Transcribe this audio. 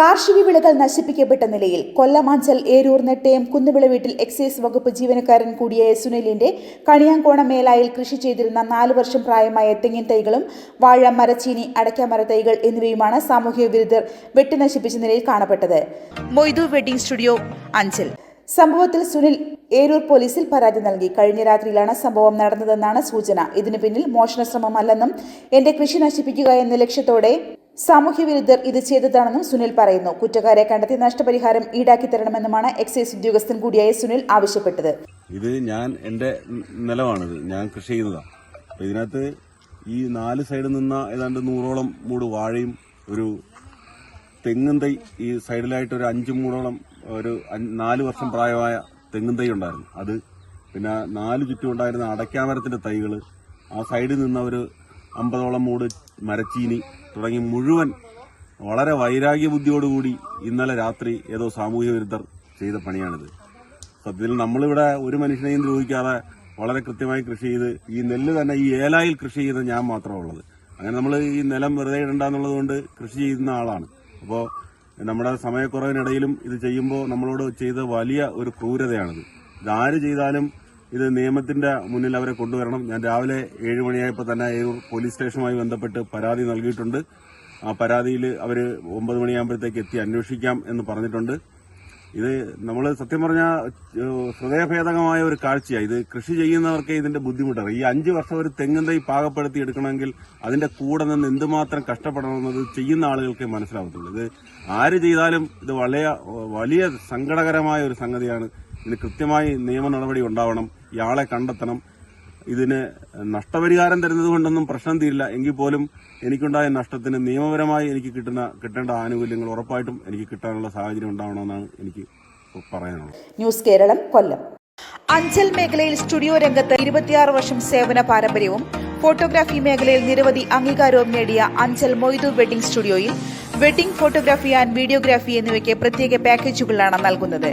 കാർഷിക വിളകൾ നശിപ്പിക്കപ്പെട്ട നിലയിൽ കൊല്ലമാഞ്ചൽ ഏരൂർ നെട്ടയം കുന്നുവിള വീട്ടിൽ എക്സൈസ് വകുപ്പ് ജീവനക്കാരൻ കൂടിയായ സുനിലിന്റെ കണിയാങ്കോണം മേലായിൽ കൃഷി ചെയ്തിരുന്ന നാലു വർഷം പ്രായമായ തെങ്ങിൻ തൈകളും വാഴ മരച്ചീനി അടയ്ക്കാമര തൈകൾ എന്നിവയുമാണ് സാമൂഹ്യ വിരുദ്ധർ വെട്ടിനശിപ്പിച്ച നിലയിൽ കാണപ്പെട്ടത്. Moidu wedding studio Anchal. സംഭവത്തിൽ സുനിൽ ഏരൂർ പോലീസിൽ പരാതി നൽകി. കഴിഞ്ഞ രാത്രിയിലാണ് സംഭവം നടന്നതെന്നാണ് സൂചന. ഇതിനു പിന്നിൽ മോഷണ ശ്രമമല്ലെന്നും എന്റെ കൃഷി നശിപ്പിക്കുക എന്ന ലക്ഷ്യത്തോടെ സാമൂഹ്യ വിരുദ്ധർ ഇത് ചെയ്തതാണെന്നും സുനിൽ പറയുന്നു. കുറ്റക്കാരെ കണ്ടെത്തി നഷ്ടപരിഹാരം ഈടാക്കി തരണമെന്നുമാണ് എക്സൈസ് ഉദ്യോഗസ്ഥൻ കൂടിയായ സുനിൽ ആവശ്യപ്പെട്ടത്. ഇത് ഞാൻ എന്റെ നിലമാണിത് ഞാൻ കൃഷി ചെയ്യുന്നതാണ് ഇതിനകത്ത് ഈ നാല് സൈഡിൽ നിന്ന ഏതാണ്ട് നൂറോളം മൂട് വാഴയും ഒരു തെങ്ങും തൈ ഈ സൈഡിലായിട്ട് ഒരു അഞ്ചു മൂടോളം ഒരു നാല് വർഷം പ്രായമായ തെങ്ങും തൈ ഉണ്ടായിരുന്നു. അത് പിന്നെ നാല് ചുറ്റും ഉണ്ടായിരുന്ന അടയ്ക്കാമരത്തിന്റെ തൈകൾ ആ സൈഡിൽ നിന്ന ഒരു അമ്പതോളം മൂട് മരച്ചീനി തുടങ്ങി മുഴുവൻ വളരെ വൈരാഗ്യ ബുദ്ധിയോടുകൂടി ഇന്നലെ രാത്രി ഏതോ സാമൂഹ്യ വിരുദ്ധർ ചെയ്ത പണിയാണിത്. സത്യത്തിൽ നമ്മളിവിടെ ഒരു മനുഷ്യനെയും ദ്രോഹിക്കാതെ വളരെ കൃത്യമായി കൃഷി ചെയ്ത് ഈ നെല്ല് തന്നെ ഈ ഏലായിൽ കൃഷി ചെയ്യുന്ന ഞാൻ മാത്രമേ ഉള്ളത്. അങ്ങനെ നമ്മൾ ഈ നിലം വെറുതെ ഇടണ്ടെന്നുള്ളത് കൊണ്ട് കൃഷി ചെയ്യുന്ന ആളാണ്. അപ്പോൾ നമ്മുടെ സമയക്കുറവിനിടയിലും ഇത് ചെയ്യുമ്പോൾ നമ്മളോട് ചെയ്ത വലിയ ഒരു ക്രൂരതയാണിത്. ഇതാര് ചെയ്താലും ഇത് നിയമത്തിന്റെ മുന്നിൽ അവരെ കൊണ്ടുവരണം. ഞാൻ രാവിലെ ഏഴ് മണിയായപ്പോൾ തന്നെ ഏഴൂർ പോലീസ് സ്റ്റേഷനുമായി ബന്ധപ്പെട്ട് പരാതി നൽകിയിട്ടുണ്ട്. ആ പരാതിയിൽ അവർ ഒമ്പത് മണിയാകുമ്പോഴത്തേക്ക് എത്തി അന്വേഷിക്കാം എന്ന് പറഞ്ഞിട്ടുണ്ട്. ഇത് നമ്മൾ സത്യം പറഞ്ഞാൽ ഹൃദയഭേദകമായ ഒരു കാഴ്ചയാണ് ഇത് കൃഷി ചെയ്യുന്നവർക്ക് ഇതിന്റെ ബുദ്ധിമുട്ടാണ്. ഈ അഞ്ച് വർഷം ഒരു തെങ്ങും തൈ പാകപ്പെടുത്തി എടുക്കണമെങ്കിൽ അതിന്റെ കൂടെ നിന്ന് എന്തുമാത്രം കഷ്ടപ്പെടണമെന്നത് ചെയ്യുന്ന ആളുകൾക്ക് മനസ്സിലാവത്തുള്ളൂ. ഇത് ആര് ചെയ്താലും ഇത് വലിയ വലിയ സങ്കടകരമായ ഒരു സംഗതിയാണ്. ഇതിന് കൃത്യമായി നിയമ നടപടി ഉണ്ടാവണം. ഇയാളെ കണ്ടെത്തണം. ഇതിന് നഷ്ടപരിഹാരം തരുന്നത് കൊണ്ടൊന്നും പ്രശ്നം തീരില്ല. എങ്കിൽ പോലും എനിക്കുണ്ടായ നഷ്ടത്തിന് നിയമപരമായി എനിക്ക് കിട്ടുന്ന കിട്ടേണ്ട ആനുകൂല്യങ്ങൾ ഉറപ്പായിട്ടും എനിക്ക് കിട്ടാനുള്ള സാഹചര്യം ഉണ്ടാവണമെന്നാണ് എനിക്ക് പറയാനുള്ളത്. ന്യൂസ് കേരളം കൊല്ലം. അഞ്ചൽ മേഖലയിൽ സ്റ്റുഡിയോ രംഗത്ത് ഇരുപത്തിയാറ് വർഷം സേവന പാരമ്പര്യവും ഫോട്ടോഗ്രാഫി മേഖലയിൽ നിരവധി അംഗീകാരവും നേടിയ അഞ്ചൽ മൊയ്തു വെഡിംഗ് സ്റ്റുഡിയോയിൽ വെഡിംഗ് ഫോട്ടോഗ്രാഫി ആൻഡ് വീഡിയോഗ്രാഫി എന്നിവയ്ക്ക് പ്രത്യേക പാക്കേജുകളാണ് നൽകുന്നത്.